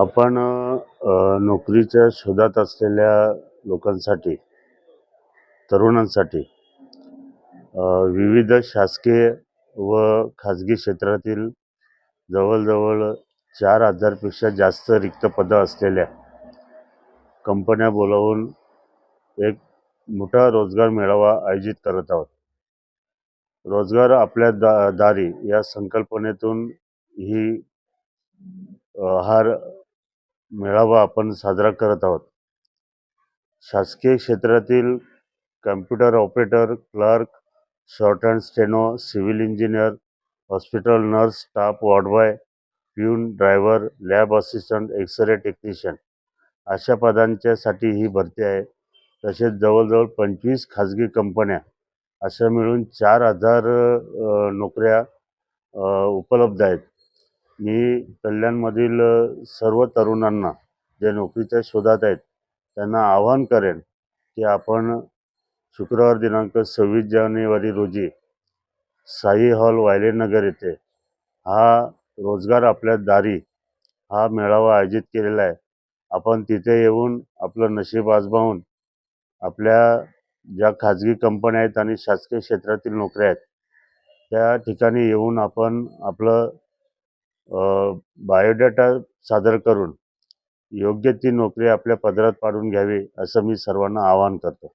आपण नोकरीच्या शोधात असलेल्या लोकांसाठी तरुणांसाठी विविध शासकीय व खाजगी क्षेत्रातील जवळजवळ चार हजारपेक्षा जास्त रिक्त पदं असलेल्या कंपन्या बोलावून एक मोठा रोजगार मेळावा आयोजित करत आहोत. रोजगार आपल्या दा दारी या संकल्पनेतून ही हार मेळावा आपण साजरा करत आहोत. शासकीय क्षेत्रातील computer operator clerk shorthand steno civil engineer hospital nurse staff ward boy peon driver lab assistant x ray technician अशा पदांच्यासाठी ही भरती आहे. तसेच जवळजवळ पंचवीस खाजगी कंपन्या अशा मिळून चार हजार नोकऱ्या उपलब्ध आहेत. मी कल्याणमधील सर्व तरुणांना जे नोकरीच्या शोधात आहेत त्यांना आवाहन करेन की आपण शुक्रवार दिनांक सव्वीस जानेवारी रोजी साई हॉल वायलेनगर येथे हा रोजगार आपल्या दारी हा मेळावा आयोजित केलेला आहे. आपण तिथे येऊन आपलं नशीब आजमावून आपल्या ज्या खाजगी कंपन्या आहेत आणि शासकीय क्षेत्रातील नोकऱ्या आहेत त्या ठिकाणी येऊन आपण आपलं बायोडाटा सादर करून योग्य ती नोकरी आपल्या पदरात पाडून घ्यावी असं मी सर्वांना आवाहन करतो.